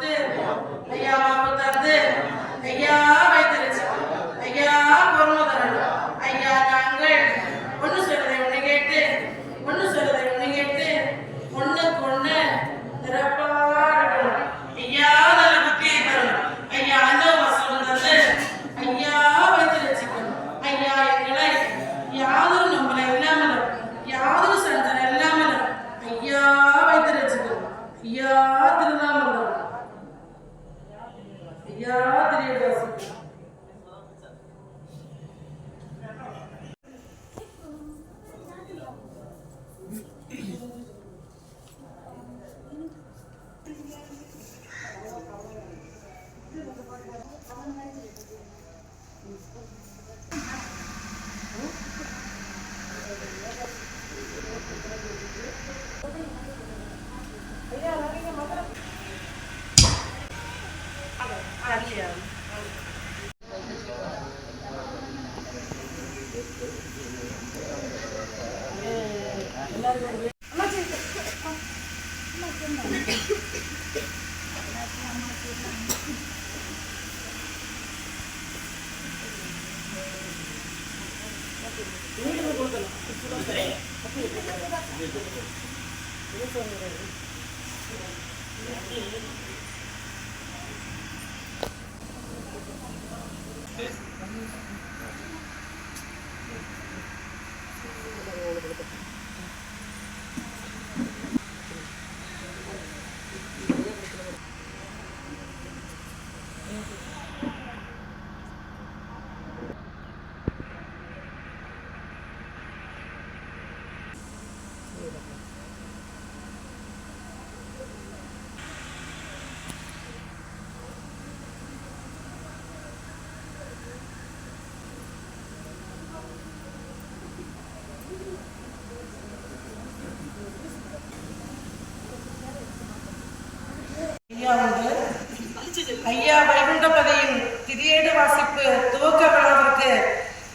对哎呀 Yeah. ஐயா வந்து ஐயா வைகுண்டபதியின் திரியேடு வாசிப்பு துவக்க விழாவிற்கு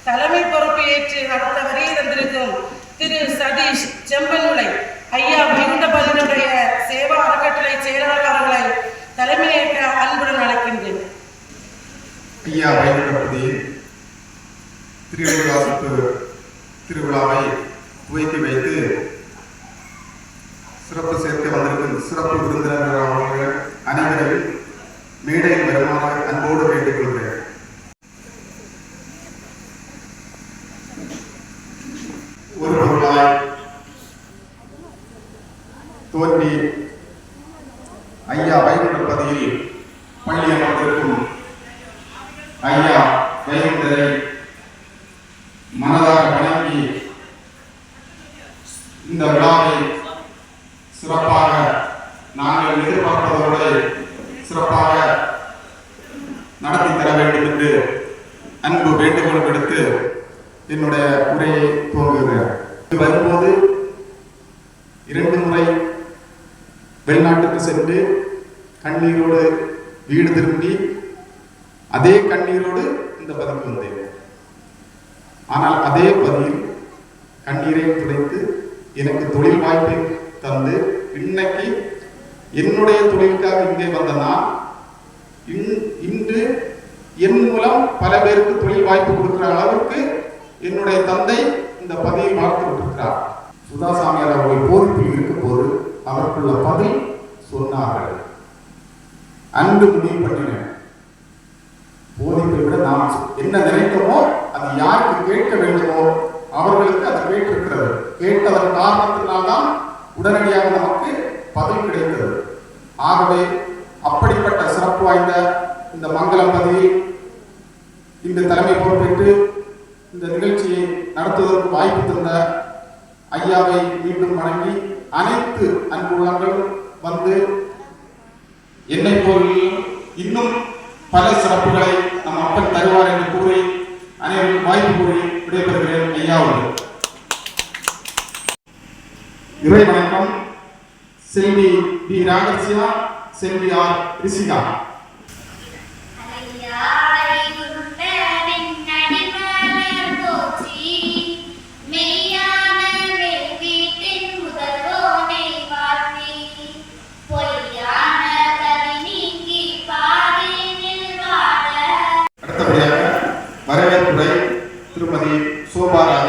தலைமை பொறுப்பு ஏற்று நடத்த வருகை தந்திருக்கும் திரு சதீஷ் செம்பன்முலை ஐயா வைகுண்டபதியினுடைய சேவா அறக்கட்டளை செயலாளர் அவர்களை தலைமையேற்க அன்புடன் அழைக்கின்றேன். ஐயா வைகுண்டபதியின் திருவிழாசிப்பு திருவிழாவை துவக்கி சிறப்பு சேர்க்க வந்திருக்கும் சிறப்பு விருந்தினர்கள் அனைவரையும் மேடையில் வருமாறு அன்போடு கேட்டுக்கொள்கிறேன் பொருளாய் தோன்றி ஐயா வைகுண்டபதியில் பள்ளி அமர்ந்திருக்கும் ஐயா வைகுண்டரை மனதார வணங்கி இந்த விழாவை சிறப்பாக நாங்கள் எதிர்பார்ப்பதோடு சிறப்பாக நடத்தி தர வேண்டும் என்று அன்பு வேண்டுகோள் விடுத்து என்னுடைய உரையை துவங்குகிறேன் இது வரும்போது இரண்டு முறை வெளிநாட்டுக்கு சென்று கண்ணீரோடு வீடு திரும்பி அதே கண்ணீரோடு வந்தேன் ஆனால் அதே பதில் கண்ணீரை துடைத்து எனக்கு தொழில் வாய்ப்பை தந்து இன்னைக்கு என்னுடைய தொழிலுக்காக இங்கே வந்த நான் இன்று என் மூலம் பல பேருக்கு தொழில் வாய்ப்பு கொடுக்கிற அளவுக்கு என்னுடைய தந்தை இந்த பதியை வாழ்த்து விட்டிருக்கிறார். சுதாசாமியார் அவர்கள் போதிப்பில் இருக்கும்போது அவருக்குள்ள பதில் சொன்னார்கள். அன்று முடிவு பண்ணினேன். போதிப்பை விட நாம் என்ன நினைத்தோமோ அது யாருக்கு கேட்க வேண்டுமோ அவர்களுக்கு அது கேட்டிருக்கிறது. கேட்டதன் காரணத்தினால்தான் உடனடியாக நமக்கு பதில் கிடைத்தது. ஆகவே அப்படிப்பட்ட சிறப்பு வாய்ந்த இந்த மங்களம் பதவி இந்த தலைமை பொறுப்பேற்று இந்த நிகழ்ச்சியை நடத்துவதற்கு வாய்ப்பு தந்த ஐயாவை மீண்டும் வணங்கி அனைத்து அன்பு உள்ளங்களும் வந்து என்னை போல் இன்னும் பல சிறப்புகளை நம் அப்பன் தருவார் என்று கூறி அனைவரும் வாய்ப்பு கூறி விடைபெறுகிறேன். ஐயாவோடு இறை வணக்கம் செல்வி பி ராகசியா செல்வி ஆர் ரிஷிகா. சோபா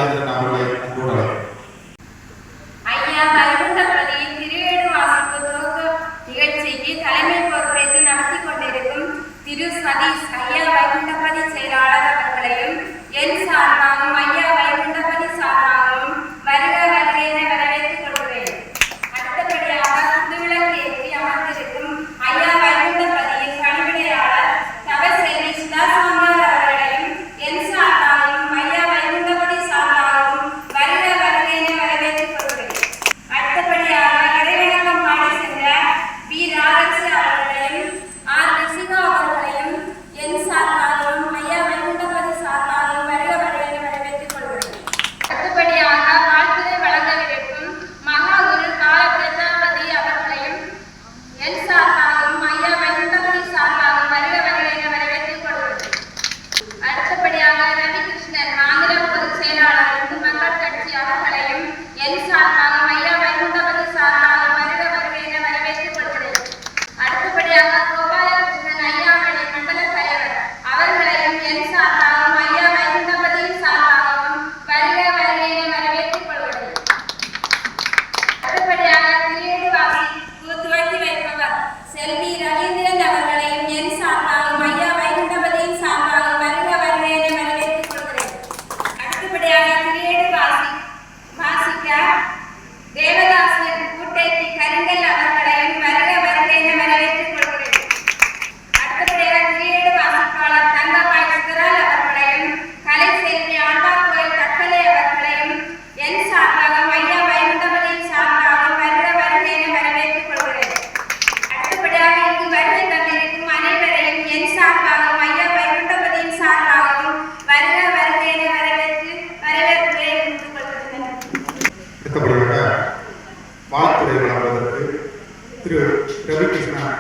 அடுத்தபடியாக வாழ்த்துறை வழங்குவதற்கு திரு ரவிகிருஷ்ணன்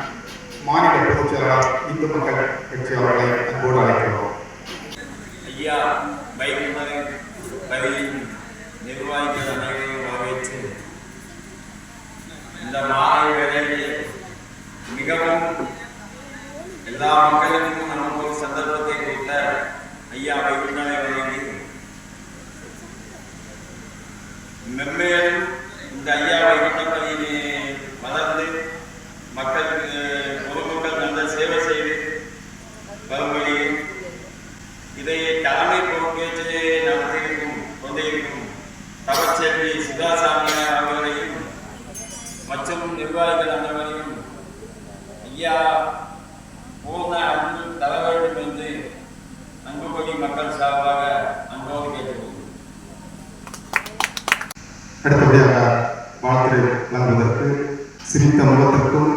மாநில பொதுச் செயலாளர் இந்து மக்கள் கட்சி அவர்களை அன்போடு அழைக்கிறோம். ஐயா வைகுமரன் நிர்வாகிகள் அனைவரையும் வரவேற்று இந்த மாலை வேளையில் மிகவும் எல்லா மக்களுக்கும் நமக்கு சந்தர்ப்பத்தை கொடுத்த ஐயா வைகுமரன் மென்மேலும் இந்த ஐயாவை வைகுண்டபதியினை வளர்ந்து மக்களுக்கு பொதுமக்கள் நல்ல சேவை செய்து வரும் வழியில் இதை தலைமை பொறுப்பேற்று நடத்தியிருக்கும் கொண்டிருக்கும் தவச்செல்வி சுதாசாமியார் அவர்களையும் மற்றும் நிர்வாகிகள் அனைவரையும் ஐயா பூர்ண அன்பு தர வேண்டும் என்று அன்புபடி மக்கள் சார்பாக அன்போடு கேட்டுக்கொள்கிறேன் அடுத்தபடியாக வாழ்த்துரை வழங்குவதற்கு சிரித்த முகத்திற்கும்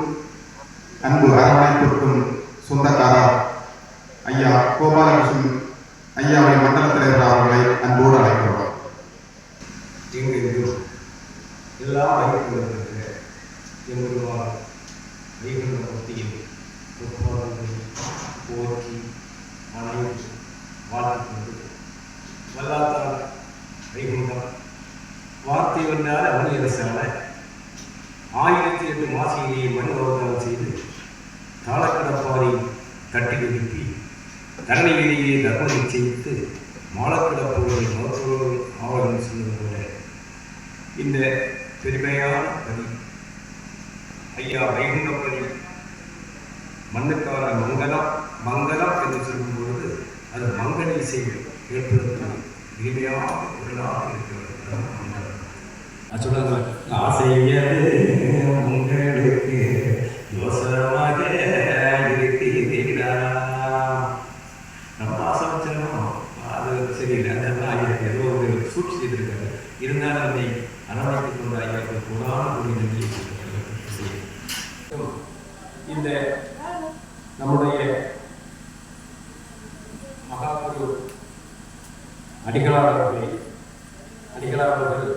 பதி ஐயா வைகுண்டபதி மண்ணுக்கான மங்களம் மங்களம் என்று சொல்லும்பொழுது அது மங்கள இசை கேட்பதற்கு இனிமையான நாள் இருக்கிறது சொல்றாங்க ஆசையது உங்களுக்கு யோசனமாக இருக்கிறீரா நம்ம ஆசை வச்சிருக்கோம். அது சரியில்லை அதெல்லாம் ஐயா ஏதோ ஒரு சூழ்ச்சி செய்திருக்காரு இருந்தாலும் அதை அரவணைத்துக் கொண்ட ஐயாவுக்கு புராண ஒரு நன்றியை கொடுக்கிறார். இந்த நம்முடைய மகாகுரு அடிகளார் அவர்களை அடிகளார் அவர்கள்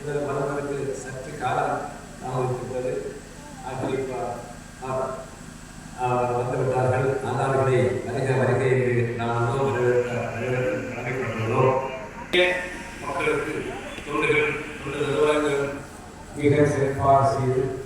எனது மனதிற்கு சற்று காலம் தாமதித்திருப்பது ஆகிய வந்துவிட்டார்கள் ஆதார்களை வருக வருக என்று நாம் எல்லோரும் வரவேற்க வரவேற்க கடமைப்பட்டுள்ளோம் மக்களுக்கு தொண்டுகள் தொண்டு நிர்வாகங்கள் மிக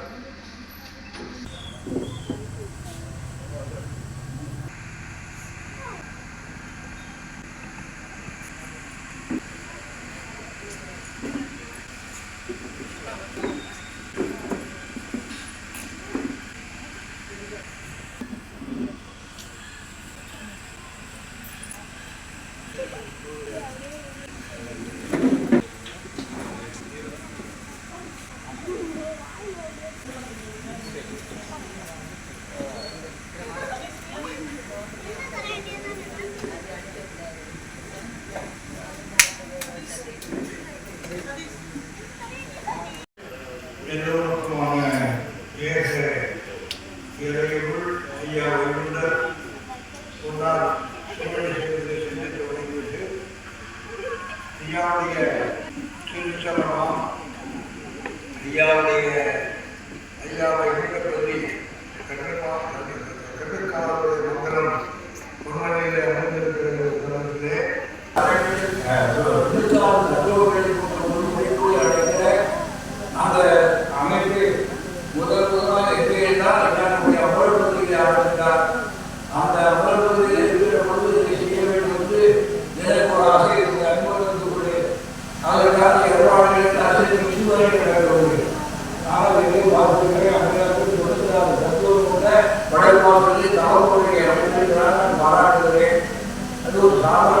Amém.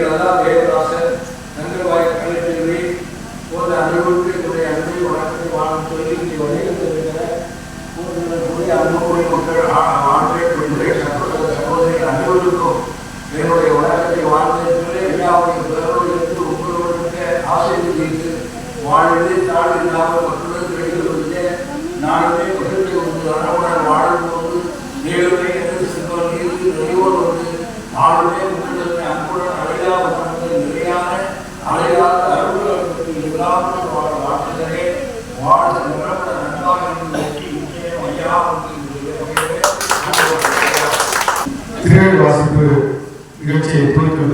இருக்கிறதா தேவதாசன் நங்கல்வாய் கலைக்கல்வி போன்ற அனைவருக்கு என்னுடைய அன்பை வணக்கத்தை வாழும் தொழில் நீ வணிகத்திருக்கிற கூறுகளுடைய அன்புக்குரிய மக்கள் ஆண்டே பெண்களை சகோதர சகோதரிகள் அனைவருக்கும் என்னுடைய வணக்கத்தை வாழ்ந்ததிலே எல்லாருடைய பிறரோடு எடுத்து உங்களோடு ஆசை செய்து வாழ்ந்து தாழ்வு இல்லாமல் மக்களுக்கு நானுமே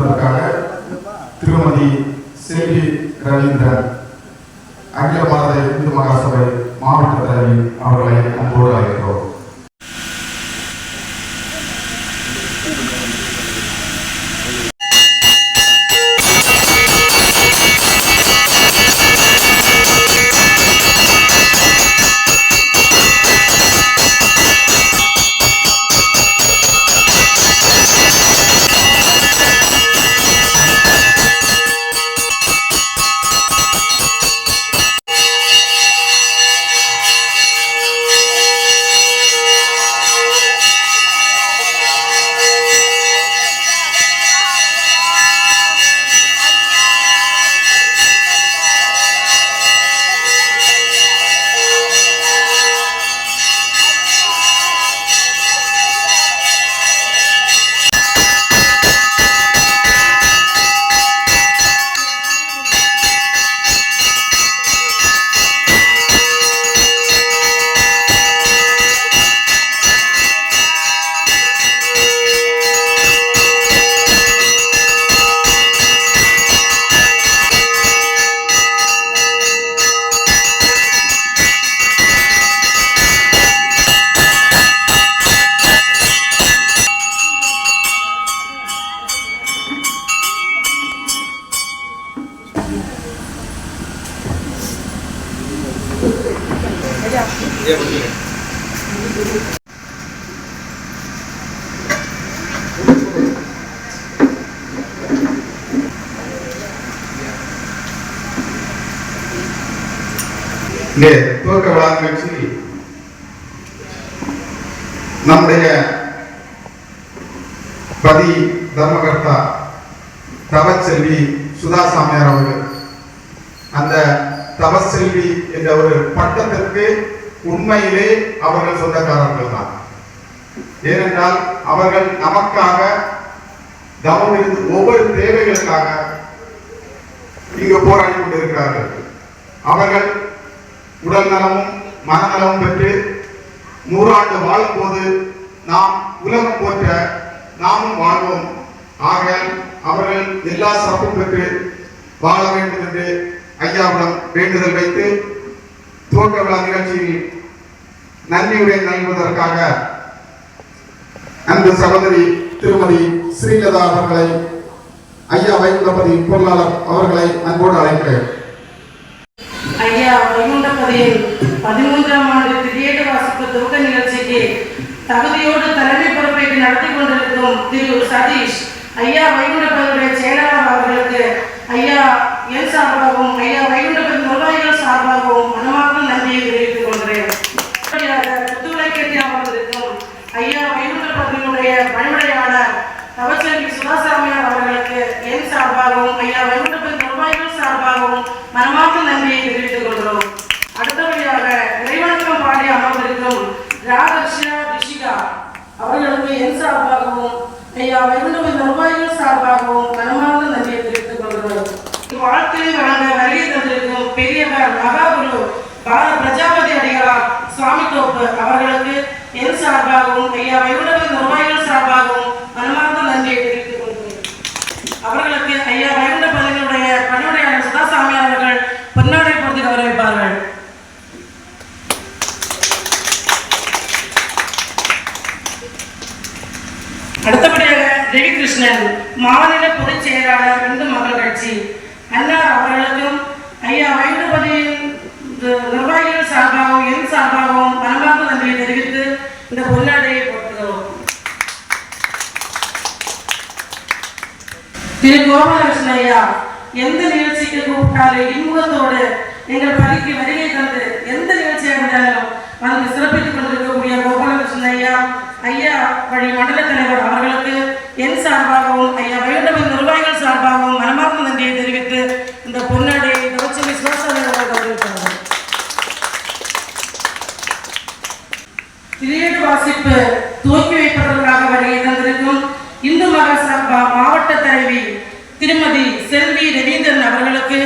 கொடுப்பதற்காக திருமதி செல்வி ரவீந்திரன். அரசியலாக இங்கு போராடி கொண்டிருக்கிறார்கள். அவர்கள் உடல் நலமும் மனநலமும் பெற்று நூறாண்டு வாழும்போது நாம் உலகம் போற்ற நாமும் வாழ்வோம். ஆக அவர்கள் எல்லா சிறப்பும் பெற்று வாழ வேண்டும் என்று ஐயாவிடம் வேண்டுதல் வைத்து துவக்க விழா நிகழ்ச்சியில் நன்மையுரை நல்குவதற்காக அந்த சகோதரி திருமதி ஸ்ரீலதா அவர்களை ஐயா வைகுண்டபதி பொருளாளர் அவர்களை அன்போடு அழைக்கிறேன். ஐயா வைகுண்டபதியின் பதிமூன்றாம் ஆண்டு திரியேடு வாசிப்பு துவக்க நிகழ்ச்சிக்கு தகுதியோடு தலைமை பொறுப்பேற்று நடத்தி கொண்டிருக்கும் திரு சதீஷ் ஐயா வைகுண்டபதியுடைய செயலாளர் அவர்களுக்கு ஐயா என் சார்பாகவும் ஐயா வைகுண்டபதி நிர்வாகிகள் சார்பாகவும் மனமாக நன்றியை தெரிவித்துக் கொள்கிறேன். அடுத்தபடியாக அமர்ந்திருக்கும் ஐயா வைகுண்டபதியினுடைய பணிவுரையாளர் தவச்செல்வி சுபாஷ் சார்பாகவும் ஐயா வைகுண்டபதி நிர்வாகிகள் சார்பாகவும் மனமார்ந்த நன்றியை தெரிவித்துக் கொள்கிறோம். அடுத்தபடியாக இறைவணக்கம் பாடி அமர்ந்திருக்கும் ராதர்ஷா ரிஷிகா அவர்களுக்கு என் சார்பாகவும் ஐயா வைகுண்டபதி நிர்வாகிகள் சார்பாகவும் மனமார்ந்த நன்றியை தெரிவித்துக் கொள்கிறோம். வாழ்த்தினை வழங்க வருகை தந்திருக்கும் பெரியவர் மகாகுரு பால பிரஜாபதி அடிகளார் சுவாமி தோப்பு அவர்களுக்கு என் சார்பாகவும் ஐயா வைகுண்டபதி நிர்வாகிகள் சார்பாகவும் மனமார்ந்த நன்றியை தெரிவித்துக் கொள்கிறேன் அவர்களுக்கு ஐயா வைகுண்டபதியினுடைய பணிவுரையாளர் சுதாசாமி அவர்கள் பொன்னாடை பொருத்தி கௌரவிப்பார்கள் அடுத்தபடியாக ரவி கிருஷ்ணன் மாநில பொதுச் செயலாளர் இந்து மக்கள் கட்சி. அன்னார் அவர்களுக்கும் ஐயா வைகுண்டபதியின் நிர்வாகிகள் சார்பாகவும் என் சார்பாகவும் மனமார்ந்த நன்றியை தெரிவித்து இந்த பொன்னாடையை போட்டுகிறோம் திரு கோபாலகிருஷ்ண ஐயா எந்த நிகழ்ச்சிக்கு கூப்பிட்டாலும் இன்முகத்தோடு எங்கள் பணிக்கு வருகை தந்து எந்த நிகழ்ச்சியாக இருந்தாலும் வந்து சிறப்பித்துக் கொண்டிருக்கக்கூடிய கோபாலகிருஷ்ண ஐயா ஐயா வழி மண்டல தலைவர் அவர்களுக்கு என் சார்பாகவும் ஐயா வைகுண்டபதி நிர்வாகிகள் சார்பாகவும் மனமார்ந்த நன்றியை தெரிவித்து இந்த பொன்னாடியை தவச்சலி சுவாசாமி அவர்கள் கௌரவித்தார்கள் வாசிப்பு துவக்கி வைப்பதற்காக வருகை தந்திருக்கும் இந்து மகாசபா மாவட்ட தலைவி திருமதி செல்வி ரவீந்திரன் அவர்களுக்கு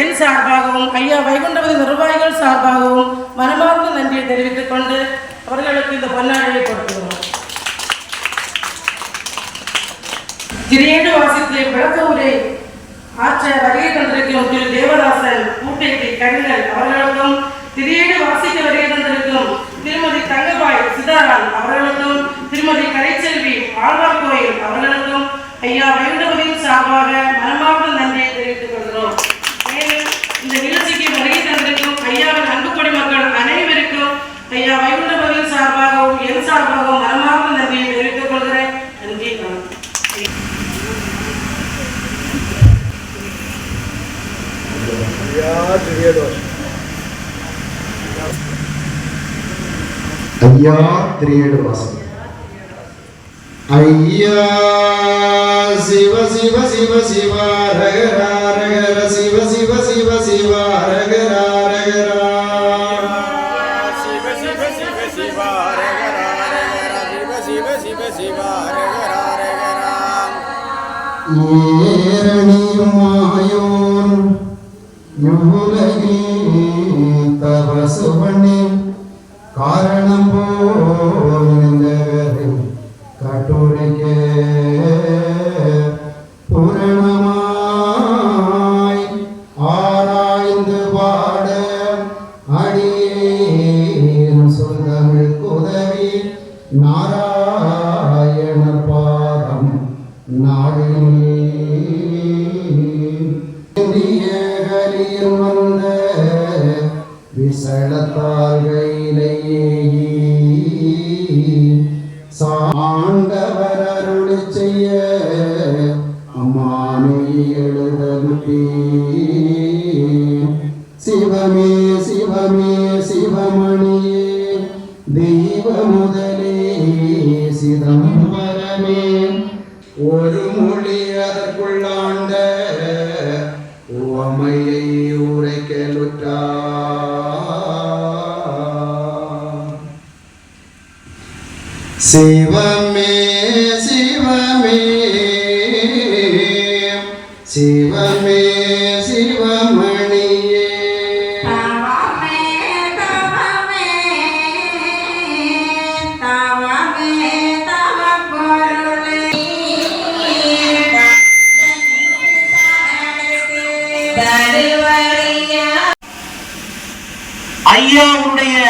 என் சார்பாகவும் ஐயா வைகுண்டபதி நிர்வாகிகள் சார்பாகவும் மனமார்ந்த நன்றியை தெரிவித்துக் கொண்டு அவர்களுக்கு இந்த பொன்னாடியை கொடுக்கிறோம். திரியேடு வாசித்து விளக்க உரை. ஆற்ற வருகை தந்திருக்கும் திரு தேவதாசன் பூட்டேட்டி கண்ணன் அவர்களுக்கும் திரியேடு வாசிக்க வருகை தந்திருக்கும் திருமதி தங்கபாய் சிதாராம் அவர்களுக்கும் திருமதி கலைச்செல்வி ஆழ்வார் கோயில் அவர்களுக்கும் ஐயா வைகுண்டபதியின் சார்பாக மனமார்ந்த நன்றியை தெரிவித்துக் கொள்கிறோம். மேலும் இந்த நிகழ்ச்சிக்கு வருகை தந்திருக்கும் ஐயாவின் அன்பு குடிமக்கள் அனைவருக்கும் ஐயா வைகுண்டபதியின் சார்பாகவும் என் சார்பாகவும் மனமார்ந்த நன்றியை தெரிவித்துக் கொள்கிறேன் நன்றி வணக்கம் ஐயா திரியேடு வாசம் ஐயா சிவ சிவ சிவ சிவ ரகரா ரகர சிவ சிவ சிவ சிவ ரகரா ரகரா சிவ சிவ சிவ சிவ ரகரா ரகரா சிவ சிவ சிவ சிவ ரகரா ரகரா തപസുപണി കാരണം പോലും കാട്ടൂരിക്കേ செய்ய அம்மானை எழுதலுப்பே சிவமே சிவமே சிவமணியே தெய்வ முதலே சிதம்பரமே. ஒரு மொழி அதற்குள்ளாண்ட உவமையை உரைக்கலுற்றார் சிவம் நம்முடைய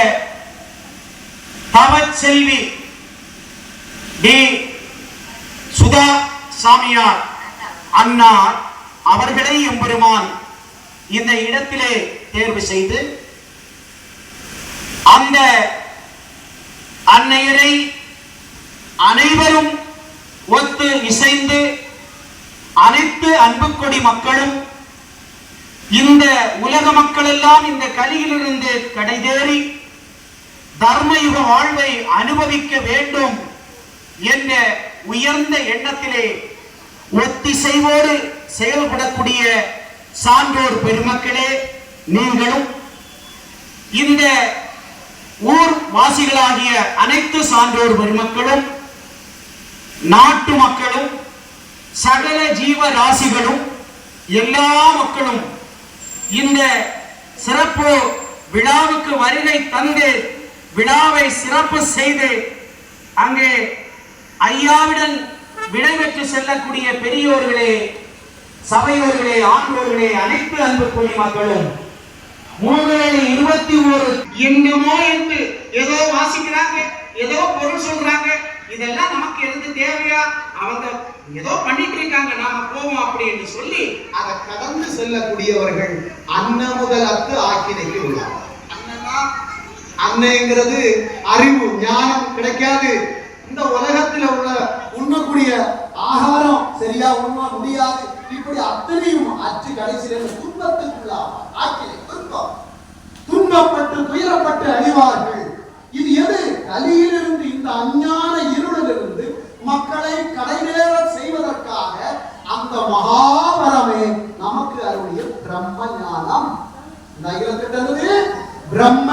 தவச்செல்வி டி. சுதா சாமியார் அன்னார் அவர்களை எம்பெருமான் இந்த இடத்திலே தேர்வு செய்து அந்த அன்னையரை அனைவரும் ஒத்து இசைந்து அனைத்து அன்புக்கொடி மக்களும் இந்த உலக மக்கள் எல்லாம் இந்த கலியிலிருந்து கடைதேறி தர்மயுக வாழ்வை அனுபவிக்க வேண்டும் என்ற உயர்ந்த எண்ணத்திலே ஒத்திசைவோடு செயல்படக்கூடிய சான்றோர் பெருமக்களே நீங்களும் இந்த ஊர் வாசிகளாகிய அனைத்து சான்றோர் பெருமக்களும் நாட்டு மக்களும் சகல ஜீவ ராசிகளும் எல்லா மக்களும் இந்த சிறப்பு விழாவுக்கு வருகை தந்து விழாவை சிறப்பு செய்து அங்கே ஐயாவிடன் விடைபெற்று செல்லக்கூடிய பெரியோர்களே சபையோர்களே ஆண்டோர்களே அனைத்து அன்பு மக்களும் மூவேழு இருபத்தி ஒரு என்னமோ என்று ஏதோ வாசிக்கிறாங்க ஏதோ பொருள் சொல்றாங்க இதெல்லாம் நமக்கு எதுக்கு தேவையா? அவங்க ஏதோ பண்ணிட்டு இருக்காங்க நாம போவோம் அப்படின்னு சொல்லி அதை கடந்து செல்லக்கூடியவர்கள் அன்ன முதல் அத்து ஆக்கினைக்கு உள்ளார். அன்னைங்கிறது அறிவு ஞானம் கிடைக்காது. இந்த உலகத்துல உள்ள உண்ணக்கூடிய ஆகாரம் சரியா உண்ண முடியாது? இப்படி அத்தனையும் அச்சு கடைசியில துன்பத்துக்குள்ளாவார் ஆக்கினை துன்பம் துன்பப்பட்டு துயரப்பட்டு அழிவார்கள். இது எது? கலியிலிருந்து இந்த அஞ்ஞான மக்களை கடைநேர செய்வதற்காக அந்த மகாபரமே நமக்கு அருளிய பிரம்ம ஞானம் இந்த பிரம்ம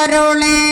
திருப்பொருளே